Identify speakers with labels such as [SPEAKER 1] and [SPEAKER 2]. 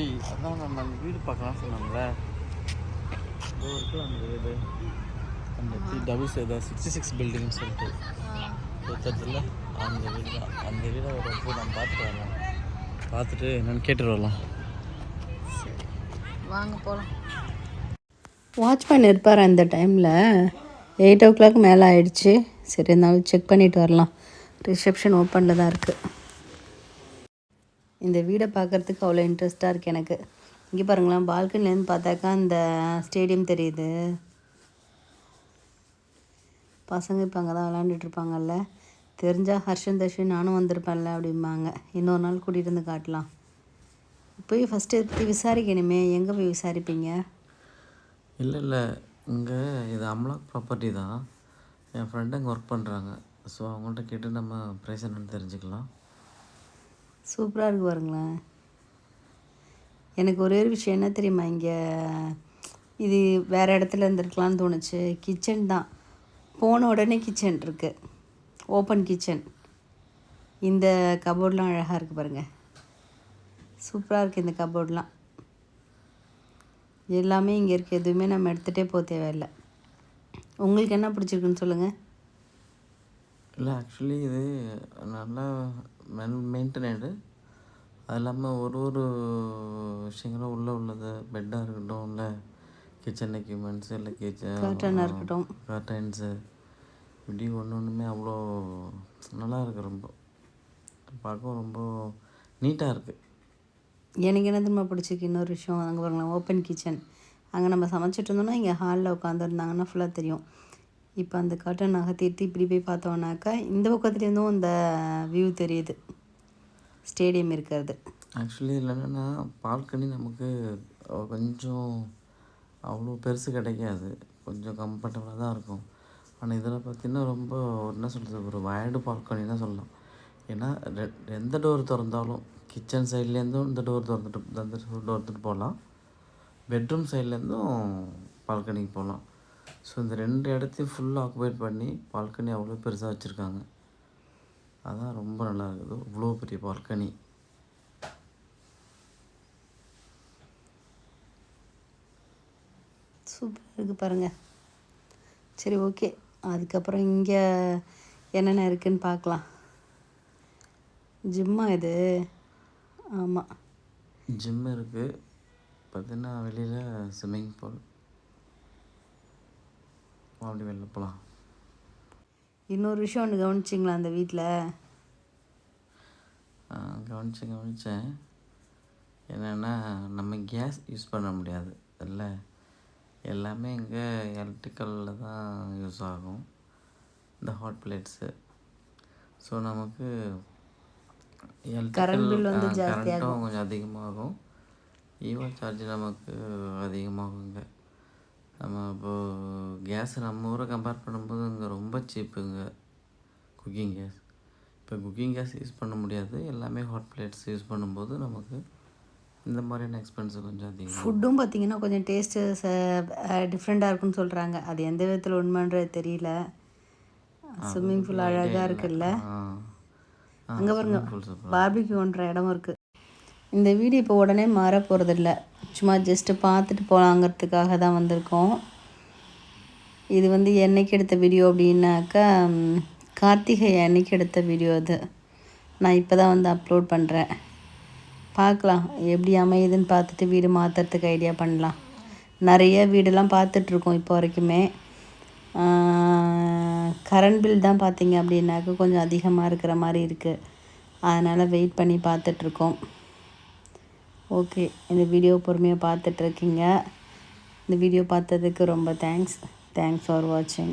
[SPEAKER 1] அபி அதான் நம்ம அந்த வீடு பார்க்கலாம் சொன்னோம்ல. இதோ இருக்கு அந்த வீடு. அந்த டபுள் சேதா சிக்ஸ்டி சிக்ஸ் பில்டிங்னு சொல்லிட்டு. இருக்கிறதுல அந்த வீடு தான். அந்த வீடை ஒரு இடத்துல நம்ம பார்த்துட்டு வரலாம். பார்த்துட்டு என்னென்னு கேட்டுட்டு வரலாம்.
[SPEAKER 2] வாங்க போகலாம்
[SPEAKER 3] வாட்ச்மேன் இருப்பார் அந்த டைமில் எயிட் ஓ கிளாக் மேலே ஆயிடுச்சு. சரி இருந்தாலும் செக் பண்ணிட்டு வரலாம். ரிசப்ஷன் ஓப்பனில் தான் இருக்குது இந்த வீடை பார்க்குறதுக்கு அவ்வளோ இன்ட்ரெஸ்ட்டாக இருக்குது எனக்கு. இங்கே பாருங்களேன் பால்கனிலேருந்து பார்த்தாக்கா அந்த ஸ்டேடியம் தெரியுது. பசங்க இப்போ அங்கே தான் விளாண்டுட்டு இருப்பாங்கல்ல. தெரிஞ்சால் ஹர்ஷன் தர்ஷன் நானும் வந்திருப்பேன்ல அப்படிம்பாங்க. இன்னொரு நாள் கூட்டிகிட்டு வந்து காட்டலாம். போய் ஃபஸ்ட்டு பற்றி விசாரிக்கணுமே. எங்கே போய் விசாரிப்பீங்க?
[SPEAKER 1] இல்லை இல்லை. இங்கே இது அம்லாக் ப்ராப்பர்ட்டி தான். என் ஃப்ரெண்டு அங்கே ஒர்க் பண்ணுறாங்க ஸோ அவங்கள்ட்ட கேட்டு நம்ம ப்ரைஸ் என்னன்னு தெரிஞ்சுக்கலாம்.
[SPEAKER 3] சூப்பராக இருக்கு பாருங்களேன். எனக்கு ஒரே ஒரு விஷயம் என்ன தெரியுமா இங்கே? இது வேறு இடத்துல இருந்திருக்கலாம்னு தோணுச்சு. கிச்சன் தான். போன உடனே கிச்சன் இருக்குது ஓப்பன் கிச்சன் இந்த கபோர்ட்லாம் அழகாக இருக்குது பாருங்கள் சூப்பராக இருக்குது இந்த கபோர்ட்லாம் எல்லாமே இங்கே இருக்குது எதுவுமே நம்ம எடுத்துகிட்டே போக தேவையில்லை. உங்களுக்கு என்ன பிடிச்சிருக்குன்னு சொல்லுங்கள்
[SPEAKER 1] இல்லை ஆக்சுவலி இது நல்லா மென் மெயின்டெனடு அது இல்லாமல் ஒரு ஒரு விஷயங்களும் உள்ளே உள்ளது. பெட்டாக இருக்கட்டும் இல்லை கிச்சன் எக்யூப்மெண்ட்ஸு இல்லை கிச்சன்
[SPEAKER 3] கர்டனாக இருக்கட்டும்.
[SPEAKER 1] கர்டைன்ஸு இப்படி ஒன்று ஒன்றுமே அவ்வளோ நல்லா இருக்குது ரொம்ப. பார்க்க ரொம்ப நீட்டாக இருக்குது
[SPEAKER 3] எனக்கு என்ன தெரியுமா பிடிச்சிருக்கு? இன்னொரு விஷயம். அங்கே பாருங்களேன் ஓப்பன் கிச்சன் அங்கே நம்ம சமைச்சிட்டு இருந்தோம்னா இங்கே ஹாலில் உட்காந்துருந்தாங்கன்னா ஃபுல்லாக தெரியும். இப்போ அந்த கர்டன் நகர்த்திட்டு இப்படி போய் பார்த்தோன்னாக்கா இந்த பக்கத்துலேருந்தும் அந்த வியூ தெரியுது. ஸ்டேடியம் இருக்கிறது.
[SPEAKER 1] ஆக்சுவலி இதில் என்னென்னா பால்கனி நமக்கு கொஞ்சம் அவ்வளோ பெருசு கிடைக்காது. கொஞ்சம் கம்ஃபர்டபுளாக தான் இருக்கும். ஆனால் இதில் பார்த்தீங்கன்னா ரொம்ப என்ன சொல்கிறது ஒரு வயர்டு பால்கனி தான் சொல்லலாம். ஏன்னா ரெ- எந்த டோர் திறந்தாலும் கிச்சன் சைட்லேருந்தும் இந்த டோர் திறந்துட்டு இந்த டோர் திறந்துட்டு போகலாம். பெட்ரூம் சைட்லேருந்தும் பால்கனிக்கு போகலாம். ஸோ இந்த ரெண்டு இடத்தையும் ஃபுல்லாக ஆக்குபைட் பண்ணி பால்கனி அவ்வளோ பெருசாக வச்சுருக்காங்க. அதான் ரொம்ப நல்லா இருக்குது. இவ்வளோ பெரிய பால்கனி
[SPEAKER 3] சூப்பராக இருக்குது பாருங்கள் சரி ஓகே அதுக்கப்புறம் இங்கே என்னென்ன இருக்குன்னு பார்க்கலாம். ஜிம்மா இது. ஆமாம்
[SPEAKER 1] ஜிம் இருக்குது பார்த்தீங்கன்னா வெளியில் ஸ்விம்மிங் பூல் அப்படி வெளில போகலாம்
[SPEAKER 3] இன்னொரு விஷயம் ஒன்று கவனிச்சிங்களா அந்த வீட்டில்
[SPEAKER 1] கவனிச்சேன் கவனித்தேன் என்னென்னா நம்ம கேஸ் யூஸ் பண்ண முடியாது. இல்லை எல்லாமே இங்கே எலக்ட்ரிக்கலில் தான் யூஸ் ஆகும். இந்த ஹாட் பிளேட்ஸு ஸோ நமக்கு. கரண்ட்டும் கொஞ்சம் அதிகமாகும். ஈவோ சார்ஜ் நமக்கு அதிகமாகுங்க. நம்ம இப்போது கேஸ் நம்ம ஊரை கம்பேர் பண்ணும்போது இங்கே ரொம்ப சீப்புங்க குக்கிங் கேஸ் இப்போ குக்கிங் கேஸ் யூஸ் பண்ண முடியாது. எல்லாமே ஹாட் பிளேட்ஸ் யூஸ் பண்ணும்போது நமக்கு இந்த மாதிரியான எக்ஸ்பென்ஸ் கொஞ்சம் அதிகம்.
[SPEAKER 3] ஃபுட்டும் பார்த்தீங்கன்னா கொஞ்சம் டேஸ்ட்டு டிஃப்ரெண்ட்டாக இருக்குன்னு சொல்கிறாங்க அது எந்த விதத்தில் உண்மைன்றது தெரியல. ஸ்விம்மிங் பூல் அழகாக இருக்குல்ல. அங்கே பாருங்க. பார்பிக்யூன்ற இடம் இருக்குது இந்த வீடு இப்போ உடனே மாற போகிறதில்ல சும்மா ஜஸ்ட்டு பார்த்துட்டு போகலாங்கிறதுக்காக தான் வந்திருக்கோம். இது வந்து என்னைக்கு எடுத்த வீடியோ அப்படின்னாக்கா கார்த்திகை அன்னைக்கு எடுத்த வீடியோ அது. நான் இப்போ தான் வந்து அப்லோட் பண்ணுறேன் பார்க்கலாம் எப்படி அமையுதுன்னு பார்த்துட்டு வீடு மாற்றுறதுக்கு ஐடியா பண்ணலாம். நிறைய வீடெல்லாம் பார்த்துட்ருக்கோம் இப்போ வரைக்குமே. கரண்ட் பில் தான் பார்த்தீங்க அப்படின்னாக்க கொஞ்சம் அதிகமாக இருக்கிற மாதிரி இருக்குது அதனால் வெயிட் பண்ணி பார்த்துட்ருக்கோம். ஓகே இந்த வீடியோ பொறுமையாக பார்த்துட்ருக்கீங்க இந்த வீடியோ பார்த்ததுக்கு ரொம்ப தேங்க்ஸ் தேங்க்ஸ் ஃபார் வாட்சிங்